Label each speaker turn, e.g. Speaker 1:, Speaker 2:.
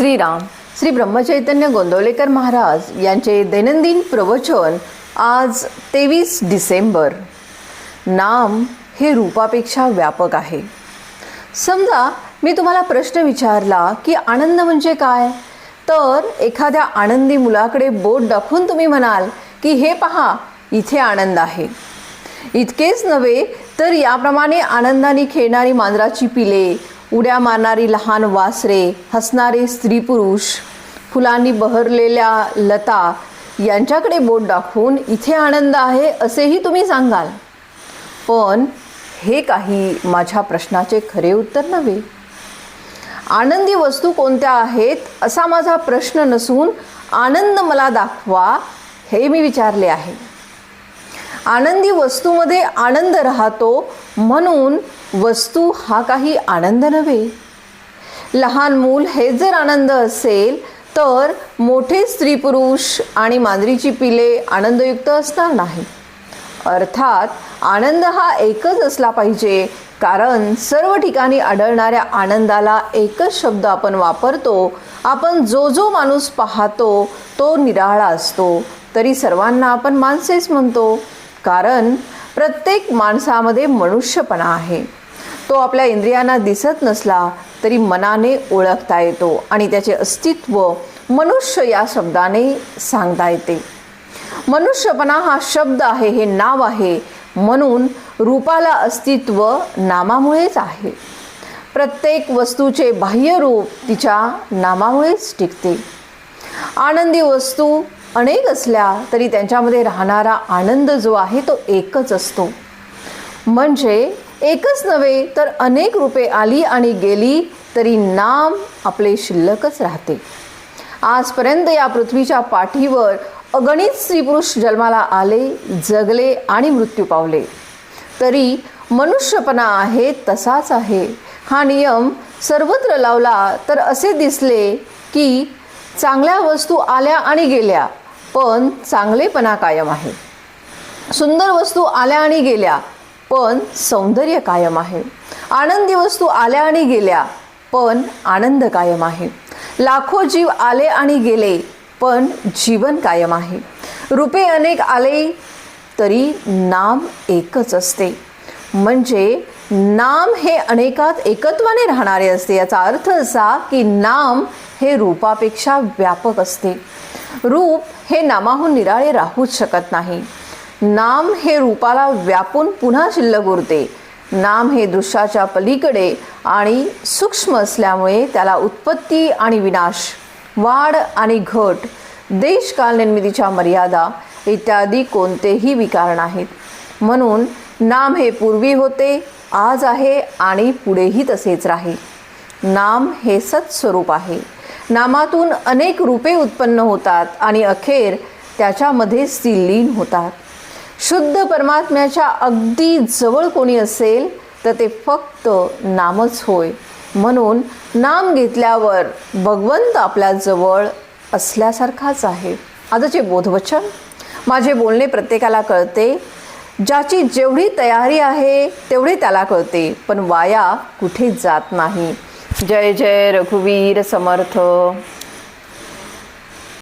Speaker 1: श्रीराम श्री ब्रह्मचैतन्य गोंदवलेकर महाराज यांचे दैनंदिन प्रवचन आज तेवीस डिसेंबर. नाम हे रूपापेक्षा व्यापक आहे. समजा मी तुम्हाला प्रश्न विचारला की आनंद म्हणजे काय? तर एखाद्या आनंदी मुलाकडे बोट दाखवून तुम्ही म्हणाल की हे पहा इथे आनंद आहे. इतकेच नव्हे तर याप्रमाणे आनंदाने खेळणारी मांजराची पिले उड्या मारणारी लहान वासरे हसणारे स्त्री पुरुष फुलांनी बहरलेल्या लता यांच्याकडे बोट दाखवून इथे आनंद आहे असेही तुम्ही सांगाल. पण हे काही माझ्या प्रश्नाचे खरे उत्तर नव्हे. आनंदी वस्तू कोणत्या आहेत असा माझा प्रश्न नसून आनंद मला दाखवा हे मी विचारले आहे. आनंदी वस्तूमध्ये आनंद राहतो म्हणून वस्तू हा काही आनंद नव्हे. लहान मूल हे जर आनंद असेल तर मोठे स्त्री पुरुष आणि मांजरीची पिले आनंदयुक्त असणार नाही. अर्थात आनंद हा एकच असला पाहिजे कारण सर्व ठिकाणी आढळणाऱ्या आनंदाला एकच शब्द आपण वापरतो आपण जो जो माणूस पाहतो तो निराळा असतो. तरी सर्वांना आपण माणसेच म्हणतो कारण प्रत्येक माणसामध्ये मनुष्यपणा आहे. तो आपल्या इंद्रियांना दिसत नसला तरी मनाने ओळखता येतो आणि त्याचे अस्तित्व मनुष्य या शब्दाने सांगता येते. मनुष्यपणा हा शब्द आहे हे नाव आहे. म्हणून रूपाला अस्तित्व नामामुळेच आहे. प्रत्येक वस्तूचे बाह्य रूप तिच्या नामामुळेच टिकते. आनंदी वस्तू अनेक असल्या तरी त्यांच्यामध्ये राहणारा आनंद जो आहे तो एकच असतो. म्हणजे एकच नव्हे तर अनेक रूपे आली आणि गेली तरी नाम आपले शिल्लकच राहते. आजपर्यंत या पृथ्वीच्या पाठीवर अगणित स्त्री पुरुष जन्माला आले जगले आणि मृत्यू पावले. तरी मनुष्यपणा आहे तसाच आहे. हा नियम सर्वत्र लावला तर असे दिसले की चांगल्या वस्तू आल्या आणि गेल्या पण चांगलेपणा कायम आहे. सुंदर वस्तू आल्या आणि गेल्या पण सौंदर्य कायम आहे. आनंदी वस्तू आल्या आणि गेल्या पण आनंद कायम आहे. लाखो जीव आले आणि गेले पण जीवन कायम आहे. रूपे अनेक आले तरी नाम एकच असते. म्हणजे नाम हे अनेकात एकत्वाने राहणारे असते. याचा अर्थ असा की नाम हे रूपापेक्षा व्यापक असते. रूप हे नामाहून निराळे राहूच शकत नाही. नाम हे रूपाला व्यापून पुन्हा शिल्लक उरते. नाम हे दृश्याच्या पलीकडे आणि सूक्ष्म असल्यामुळे त्याला उत्पत्ती आणि विनाश वाढ आणि घट देशकाल निर्मितीच्या मर्यादा इत्यादी कोणतेही विकार नाहीत. म्हणून नाम हे पूर्वी होते आज आहे आणि पुढेही तसेच राहील. नाम हे सत्स्वरूप आहे. नामातून अनेक रूपे उत्पन्न होतात आणि अखेर त्याच्यामध्ये ती लीन होतात. शुद्ध परमात्म्याच्या अगदी जवळ कोणी असेल तर ते फक्त नामच होय. म्हणून नाम घेतल्यावर भगवंत आपल्या जवळ असल्यासारखाच आहे. आजचे बोधवचन माझे बोलणे प्रत्येकाला कळते. ज्याची जेवढी तयारी आहे तेवढे त्याला कळते. पण वाया कुठे जात नाही. जय जय रघुवीर समर्थ.